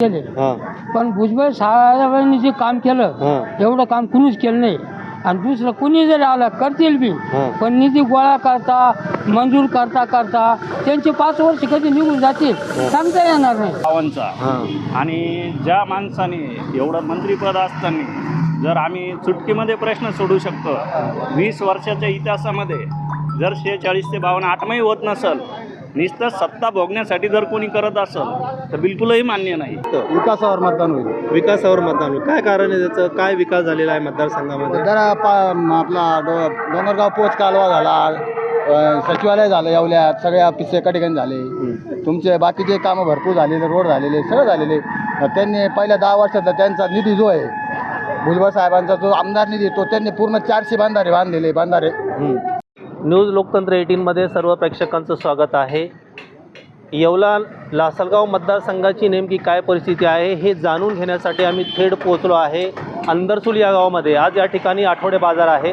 केले. हां. पण भुजबळ साहेबांनी जे काम केलं एवढं काम कुणीच केलं नाही. आणि दुसरं कुणी जरी आलं करतील बी. पण निधी गोळा करता मंजूर करता करता त्यांचे पाच वर्ष कधी निघून जातील सांगता येणार नाही. गावांचा हां. आणि ज्या माणसाने एवढं मंत्रिपद असताना जर आम्ही चुटकीमध्ये प्रश्न सोडू शकतो वीस वर्षाच्या इतिहासामध्ये जर शेहेचाळीस ते बावन्न आठमही होत नसल नुसतं सत्ता भोगण्यासाठी जर कोणी करत असेल तर बिलकुलही मान्य नाही. विकासावर मतदान होईल. विकासावर मतदान होईल. काय कारण आहे त्याचं? काय विकास झालेला आहे मतदारसंघामध्ये? जरा पा आपला डो डोंगरगाव पोच कालवा झाला. अ, सचिवालय झालं येवल्यात. सगळे ऑफिस एका ठिकाणी झाले. तुमचे बाकीचे कामं भरपूर झालेले रोड झालेले सगळं झालेले. त्यांनी पहिल्या दहा वर्षातला त्यांचा निधी जो आहे भुजबळ साहेबांचा जो आमदार निधी तो त्यांनी पूर्ण चारशे बांधारे बांधलेले बांधारे. न्यूज लोकतंत्र एटीनमध्ये सर्व प्रेक्षकांचं स्वागत आहे. येवला लासलगाव मतदारसंघाची नेमकी काय परिस्थिती आहे हे जाणून घेण्यासाठी आम्ही थेट पोहोचलो आहे अंदरसूल या गावामध्ये. आज या ठिकाणी आठवडे बाजार आहे.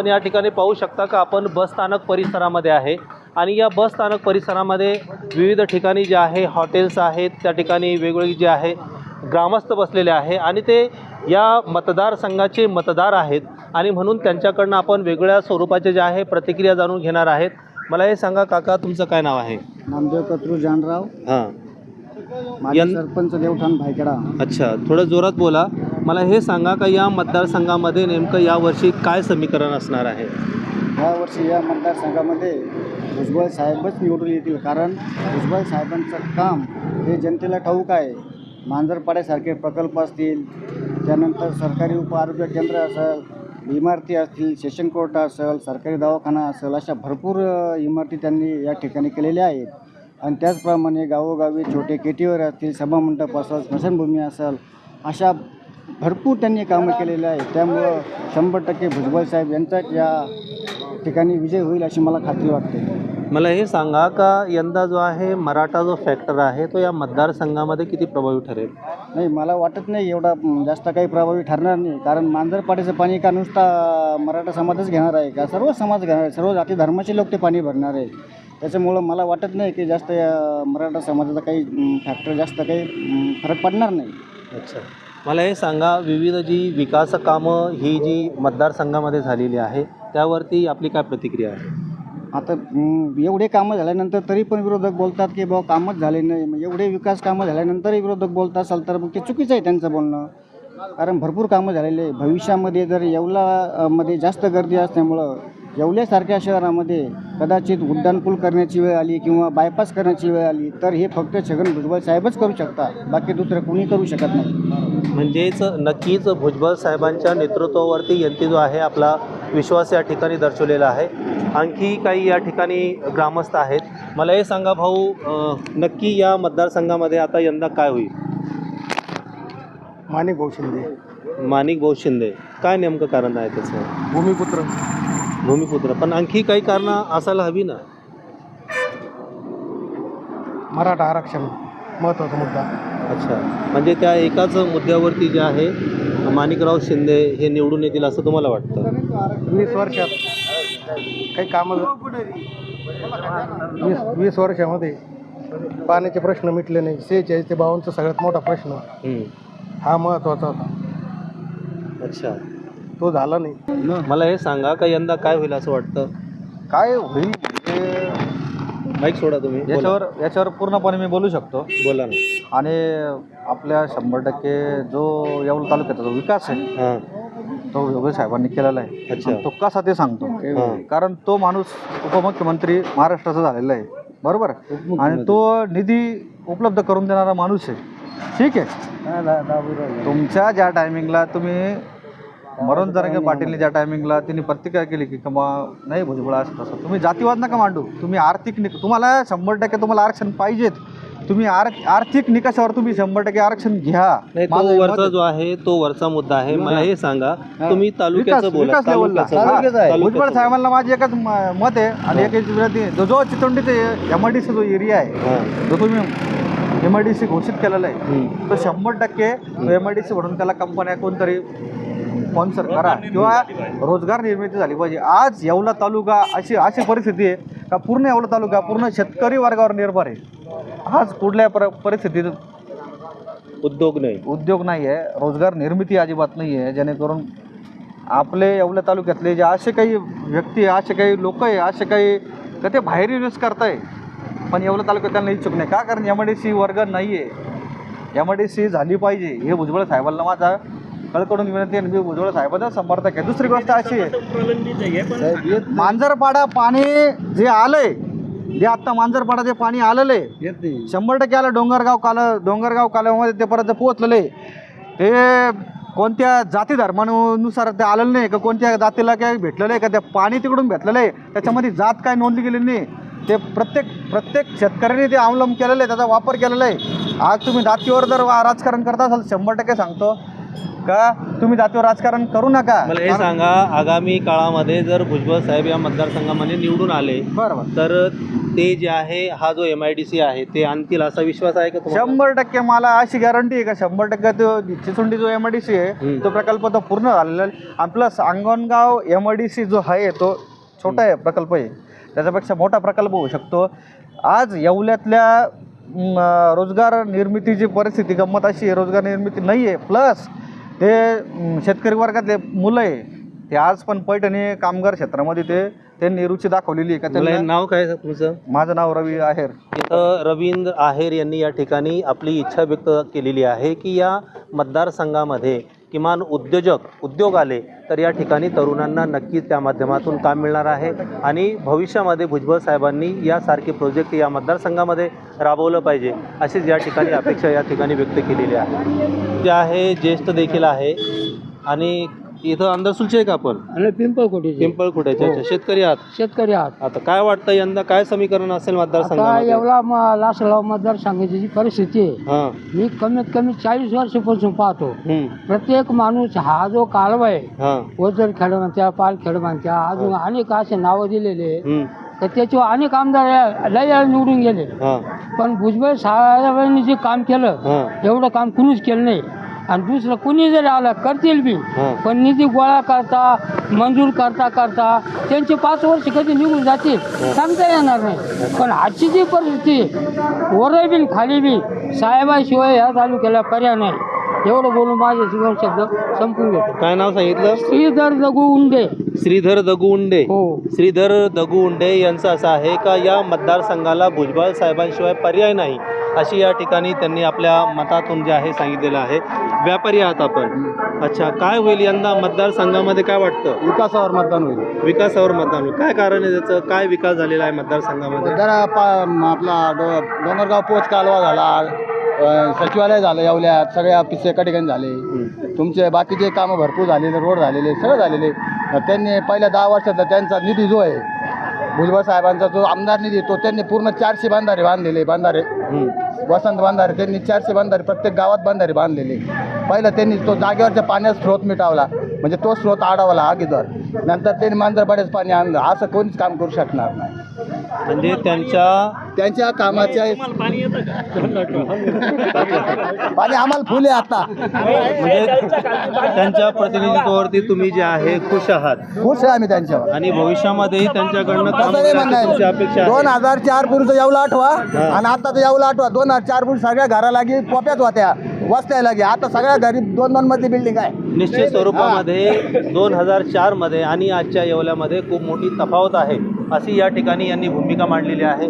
आपण या ठिकाणी पाहू शकता का आपण बस स्थानक परिसरामध्ये आहे. आणि या बस स्थानक परिसरामध्ये विविध ठिकाणी जे आहे हॉटेल्स आहेत त्या ठिकाणी वेगवेगळी जे आहे ग्रामस्थ बसलेले आहे. आणि ते या मतदारसंघाचे मतदार आहेत. आणि म्हणून त्यांच्याकडनं आपण वेगळ्या स्वरूपाचे जे आहे प्रतिक्रिया जाणून घेणार आहेत. मला हे सांगा काका तुमचं काय नाव आहे? नामदेव कत्रू जानराव. हां. यं- सरपंच देवठाण भायखेडा. अच्छा थोडं जोरात बोला. मला हे सांगा का या मतदारसंघामध्ये नेमकं यावर्षी काय समीकरण असणार आहे? यावर्षी या मतदारसंघामध्ये भुजबळ साहेबच निवडून येतील कारण भुजबळ साहेबांचं काम हे जनतेला ठाऊक आहे. मांजरपाड्यासारखे प्रकल्प असतील त्यानंतर सरकारी उप आरोग्य केंद्र असेल इमारती असतील सेशन कोर्ट असेल सरकारी दवाखाना असेल अशा भरपूर अ, इमारती त्यांनी या ठिकाणी केलेल्या आहेत. आणि त्याचप्रमाणे गावोगावी छोटे केटीवर असतील सभामंडप असेल स्मशानभूमी असेल अशा भरपूर त्यांनी कामं केलेले आहेत. त्यामुळं शंभर टक्के भुजबळ साहेब यांचाच या ठिकाणी विजय होईल अशी मला खात्री वाटते. मला हे सांगा का यंदा जो आहे मराठा जो फॅक्टर आहे तो या मतदारसंघामध्ये किती प्रभावी ठरेल? नाही मला वाटत नाही एवढा जास्त काही प्रभावी ठरणार नाही. कारण मांजरपाड्याचं पाणी का नुसता मराठा समाजच घेणार आहे का? सर्व समाज घेणार आहे. सर्व जाती धर्माचे लोक ते पाणी भरणार आहे. त्याच्यामुळं मला वाटत नाही की जास्त या मराठा समाजाचा काही फॅक्टर जास्त काही फरक पडणार नाही. अच्छा. मला हे सांगा विविध जी विकास कामं ही जी मतदारसंघामध्ये झालेली आहे त्यावरती आपली काय प्रतिक्रिया आहे? आता एवढे कामं झाल्यानंतर तरी पण विरोधक बोलतात की बाबा कामच झाले नाही. मग एवढे विकास कामं झाल्यानंतरही विरोधक बोलत असाल तर मग ते चुकीचं आहे त्यांचं बोलणं. कारण भरपूर कामं झालेले आहे. भविष्यामध्ये जर येवला अ, मध्ये जास्त गर्दी असल्यामुळं येवल्यासारख्या शहरामध्ये कदाचित उड्डाणपूल करण्याची वेळ आली किंवा बायपास करण्याची वेळ आली तर हे फक्त छगन भुजबळ साहेबच करू शकतात. बाकी दुसरं कुणी करू शकत नाही. म्हणजेच नक्कीच भुजबळ साहेबांच्या नेतृत्वावरती यंती जो आहे आपला विश्वास या ठिकाणी दर्शवलेला आहे. आणखी काही या ठिकाणी ग्रामस्थ आहेत. मला हे सांगा भाऊ नक्की या मतदारसंघामध्ये आता यंदा काय होईल? माणिक भाऊ शिंदे. माणिक भाऊ शिंदे. काय नेमकं कारण आहे त्याचं? भूमिपुत्र. भूमिपुत्र पण आणखी काही कारणं असायला हवी ना? मराठा आरक्षण महत्त्वाचा मुद्दा. अच्छा. म्हणजे त्या एकाच मुद्द्यावरती जे आहे माणिकराव शिंदे हे निवडून येतील असं तुम्हाला वाटतं? वीस वर्षात काही कामं वीस वीस वर्षामध्ये पाण्याचे प्रश्न मिटले नाही. सेहेचाळीस ते बावनचा सगळ्यात मोठा प्रश्न हम्म. हा महत्त्वाचा होता. अच्छा. तो झाला नाही. मला हे सांगा का यंदा काय होईल असं वाटतं? काय होईल? माईक सोडा तुम्ही. याच्यावर याच्यावर पूर्णपणे मी बोलू शकतो. बोला ना. आणि आपल्या शंभर टक्के जो येवला तालुक्याचा जो विकास आहे हां. तो योगेश साहेबांनी केलेला आहे. अच्छा. तो कसा ते सांगतो. हां. कारण तो माणूस उपमुख्यमंत्री महाराष्ट्राचा झालेला आहे. बरोबर? आणि तो निधी उपलब्ध करून देणारा माणूस आहे. ठीक आहे? तुमच्या ज्या टायमिंगला तुम्ही मरण जरांगे पाटीलने ज्या टायमिंगला त्यांनी प्रतिक्रिया केली की कमा नाही भुजबळ असं तसं तुम्ही जातीवाद नका मांडू तुम्ही आर्थिक निक तुम्हाला शंभर टक्के तुम्हाला आरक्षण पाहिजेत तुम्ही आर आर्थिक निकषावर तुम्ही शंभर टक्के आरक्षण घ्या नाही माझं तो हे मत वरचा. जो आहे तो वरचा मुद्दा आहे मला हे सांगा तुम्ही तालुक्याचं विकास- बोला विकास लेवलला. तालुक्याचं. तालुक्याचं भुजबळ बोला. साहेबांना माझी एकच म- मत आहे आणि एक विनंती आहे. जो जो चितोंडीचे एम आय डी सी जो एरिया आहे हां. जो तुम्ही एम आय डी सी घोषित केलेला आहे हम्म. तो शंभर टक्के एम आय डी सी म्हणून त्याला कंपन्या कोणतरी स्पॉन्सर करा किंवा रोजगार निर्मिती झाली पाहिजे. आज येवला तालुका अशी अशी परिस्थिती आहे का पूर्ण येवला तालुका पूर्ण शेतकरी वर्गावर निर्भर आहे. आज कुठल्या पर परिस्थितीत उद्योग नाही. उद्योग नाही आहे रोजगार निर्मिती अजिबात नाही आहे जेणेकरून आपले येवल्या तालुक्यातले जे असे काही व्यक्ती आहे असे काही लोक आहे असे काही का ते बाहेर इन्व्हेस्ट करताय पण येवल्या तालुक्यात त्यांना इच्छुक नाही. का? कारण एम आय डी सी वर्ग नाही आहे एम आय डी सी झाली पाहिजे हे भुजबळ साहेबांना माझा कळकडून विनंती आणि मी भुजबळ साहेबांचा समर्थक आहे. दुसरी गोष्ट अशी आहे. मांजरपाडा पाणी जे आलंय जे आत्ता मांजरपाडा जे पाणी आलेलं आहे शंभर टक्के आलं डोंगरगाव काल डोंगरगाव कालव्यामध्ये ते परत पोहोचलेलं. आहे ते कोणत्या जाती धर्मानुसार ते आलेलं नाही का कोणत्या जातीला काय भेटलेलं आहे का ते पाणी तिकडून भेटलेलं आहे त्याच्यामध्ये जात काय नोंदली गेलेली नाही. ते प्रत्येक प्रत्येक शेतकऱ्याने ते अवलंब केलेलं आहे त्याचा वापर केलेला आहे. आज तुम्ही जातीवर जर वा- राजकारण करत असाल शंभर टक्के सांगतो का? तुम्ही जातीवर राजकारण करू नका. मला हे सांगा आगामी काळामध्ये जर भुजबळ साहेब या मतदारसंघामध्ये निवडून आले बरोबर. तर ते जे आहे हा जो एम आय डी सी आहे ते आणतील असा विश्वास आहे का तुम्हाला? शंभर टक्के मला अशी गॅरंटी आहे का? शंभर टक्के तो चिचुंडी जो एम आय डी सी आहे हम्म. तो प्रकल्प तो पूर्ण झालेला आहे. आणि plus Angangaon M I D C जो आहे तो छोटा आहे प्रकल्प आहे. त्याच्यापेक्षा मोठा प्रकल्प होऊ शकतो. आज येवल्यातल्या म, रोजगार निर्मितीची परिस्थिती गंमत अशी आहे रोजगार निर्मिती नाही आहे प्लस ते शेतकरी वर्गातले मुलं आहे ते आज पण पैठणी कामगार क्षेत्रामध्ये ते त्यांनी रुची दाखवलेली आहे का हे त्यांना नाव काय तुमचं? माझं नाव रवी आहेर. इथं रवींद्र आहेर यांनी या ठिकाणी आपली इच्छा व्यक्त केलेली आहे की या मतदारसंघामध्ये किमान उद्योजक उद्योग आले तर या ठिकाणी तरुणांना नक्कीच त्या माध्यमातून काम मिळणार आहे. आणि भविष्यामध्ये भुजबळ साहेबांनी यासारखे प्रोजेक्ट या मतदारसंघामध्ये राबवलं पाहिजे अशीच या ठिकाणी अपेक्षा या ठिकाणी व्यक्त केलेली आहे. जे आहे ज्येष्ठ देखील आहे. आणि इथं अंदरसुलचे आहे का आपण? आणि पिंपळकोटीचे. पिंपळखुट्याचे अच्छा शेतकरी आहात. शेतकरी आहात. आता काय वाटतं यंदा? काय समीकरण असेल आता मतदारसंघामध्ये एवढा म- लासलगाव मतदारसंघाची जी परिस्थिती आहे हां. मी कमीत कमी चाळीस वर्षापासून पाहतो. हम्म. प्रत्येक माणूस हा जो कालवा आहे हां. वजर खेड म्हणत्या पाल खेड म्हणत्या अजून अनेक असे नावं दिलेले आहे. हम्म. तर त्याच्यावर अनेक आमदार या- लय वेळा निवडून गेले हां. पण भुजबळ साहेबांनी जे काम केलं हां. एवढं काम कुणीच केलं नाही. आणि दुसरं कुणी जरी आलं करतील बी. हां. पण निधी गोळा करता मंजूर करता करता त्यांचे पाच वर्ष कधी निघून जातील सांगता येणार नाही. पण आजची जी परिस्थिती वरही बी खाली बी साहेबाशिवाय ह्या तालुक्याला पर्याय नाही. एवढं बोलून माझे दोन शब्द संपून घेतो काय नाव सांगितलं? श्रीधर दगू उंडे. श्रीधर दगू उंडे. हो. श्रीधर दगू उंडे यांचं असं आहे का या मतदारसंघाला भुजबळ साहेबांशिवाय पर्याय नाही? अशी या ठिकाणी त्यांनी आपल्या मतातून जे आहे सांगितलेलं आहे. व्यापारी आहात आपण. अच्छा काय होईल यंदा मतदारसंघामध्ये काय वाटतं? विकासावर मतदान होईल. विकासावर मतदान होईल. काय कारण आहे त्याचं? काय विकास झालेला आहे मतदारसंघामध्ये? जरा पा आपला डो डोंगरगाव पोच कालवा झाला. अ, सचिवालय झालं येवल्यात. सगळे ऑफिस एका ठिकाणी झाले. तुमचे बाकीचे कामं भरपूर झालेले रोड झालेले सगळं झालेले. त्यांनी पहिल्या दहा वर्षातला त्यांचा निधी जो आहे भुजबळ साहेबांचा जो आमदार निधी तो त्यांनी पूर्ण चारशे बांधारे बांधलेले बांधारे. वसंत बांधारे त्यांनी चारशे बांधारे प्रत्येक गावात बांधारे बांधलेले. पहिलं त्यांनी तो जागेवरच्या पाण्याचा स्रोत मिटावला. म्हणजे तो स्रोत अडवला अगोदर नंतर त्यांनी मांजरपाड्याचं पाणी आणलं. असं कोणीच काम करू शकणार नाही. म्हणजे त्यांच्या त्यांच्या कामाच्या पाणी आम्हाला फुले आता. म्हणजे त्यांच्या प्रतिनिधित्वावरती तुम्ही जे आहे खुश आहात. खुश आहे आम्ही त्यांच्यावर. आणि भविष्यामध्येही त्यांच्याकडनं काम तसं नाही करण्याची तुमची अपेक्षा म्हणणार दोन आहे हजार चार पूर्वीचं येवला आठवा. आणि आता तर येवला आठवा. दोन हजार चार पूर्वी सगळ्या घरा लागी पोप्याच होत्या. वस्त्या लागी आता सगळ्या घरी दोन दोन मधली बिल्डिंग आहे. निश्चित स्वरूपामध्ये दोन हजार चारमध्ये आणि आजच्या येवल्यामध्ये खूप मोठी तफावत आहे. अशी या ठिकाणी यांनी भूमिका मांडलेली आहे.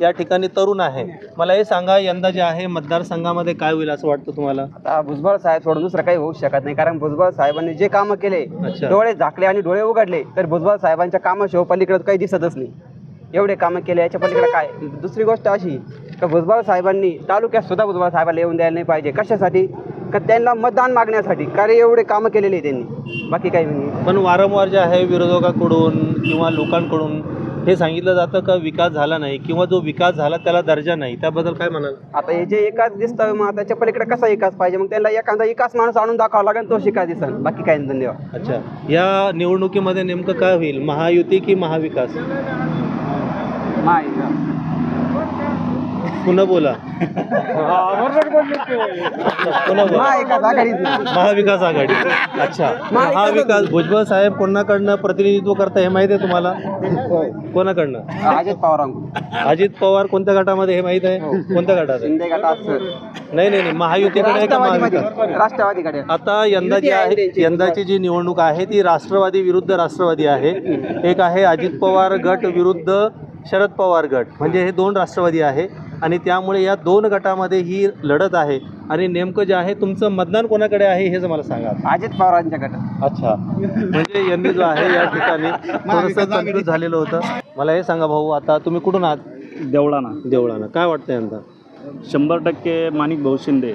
या ठिकाणी तरुण आहे. मला हे सांगा यंदा जे आहे मतदारसंघामध्ये काय होईल असं वाटतं तुम्हाला? आता भुजबळ साहेब सोडून दुसरं काही होऊ शकत नाही. कारण भुजबळ साहेबांनी जे कामं केले अच्छा. डोळे झाकले आणि डोळे उघडले तर भुजबळ साहेबांच्या कामाशिवाय पलीकडे काही दिसतच नाही. एवढे कामं केले याच्या पलीकडे काय? दुसरी गोष्ट अशी का भुजबळ साहेबांनी तालुक्यात सुद्धा भुजबळ साहेबाला येऊन द्यायला नाही पाहिजे? कशासाठी? का त्यांना मतदान मागण्यासाठी? कारण एवढे कामं केलेले आहे त्यांनी. बाकी काही नाही. पण वारंवार जे आहे विरोधकाकडून किंवा लोकांकडून हे सांगितलं जातं का विकास झाला नाही? किंवा जो विकास झाला त्याला दर्जा नाही. त्याबद्दल काय म्हणाल? आता हे जे एकाच दिसतं मग त्याच्या पलीकडे कसा एकाच पाहिजे? मग त्यांना एखादा एकाच माणूस आणून दाखवावा लागेल तो शिकास दिसन. बाकी काही नाही धन्यवाद. अच्छा. या निवडणुकीमध्ये नेमकं काय होईल? महायुती की महाविकास? पुन्हा बोला. पुन्हा बोला. महाविकास आघाडी. अच्छा. महाविकास भुजबळ साहेब कोणाकडनं प्रतिनिधित्व करता हे माहिती आहे तुम्हाला? कोणाकडनं? अजित पवारांकडून अजित पवार कोणत्या गटामध्ये हे माहीत आहे? कोणत्या गटात नाही नाही नाही. महायुतीकडे आहे का महाविकास? राष्ट्रवादीकडे. आता यंदा जी आहे यंदाची जी निवडणूक आहे ती राष्ट्रवादी विरुद्ध राष्ट्रवादी आहे. एक आहे अजित पवार गट विरुद्ध शरद पवार गट. म्हणजे हे दोन राष्ट्रवादी आहे. आणि त्यामुळे या दोन गटामध्ये ही लढत आहे. आणि नेमकं जे आहे तुमचं मतदान कोणाकडे आहे हेच मला सांगा. अजित पवारांच्या गटात. अच्छा. म्हणजे यांनी जो आहे या ठिकाणी थोडंसं कन्फ्यूज झालेलं होतं. मला हे सांगा भाऊ आता तुम्ही कुठून आहात? देवळाना. देवळानं. काय वाटतं यंदा? शंभर टक्के माणिक भाऊ शिंदे.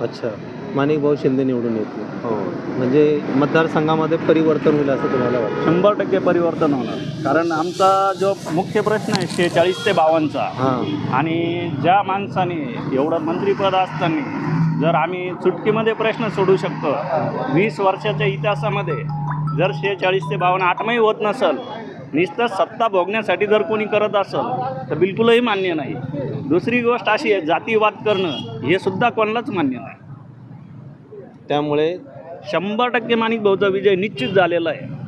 अच्छा. माणिक भाऊ शिंदे निवडून येतील. हो. म्हणजे मतदारसंघामध्ये परिवर्तन होईल असं तुम्हाला वाटतं? शंभर टक्के परिवर्तन होणार. कारण आमचा जो मुख्य प्रश्न आहे शेहेचाळीस ते बावन्नचा. हां. आणि ज्या माणसाने एवढं मंत्रिपद असताना जर आम्ही चुटकीमध्ये प्रश्न सोडू शकतो वीस वर्षाच्या इतिहासामध्ये जर शेहेचाळीस ते बावन्न आठमही होत नसल नुसतं सत्ता भोगण्यासाठी जर कोणी करत असेल तर बिलकुलही मान्य नाही. दुसरी गोष्ट अशी आहे जातीवाद करणं हे सुद्धा कोणालाच मान्य नाही. त्यामुळे शंभर टक्के माणिक भाऊचा विजय निश्चित झालेला आहे.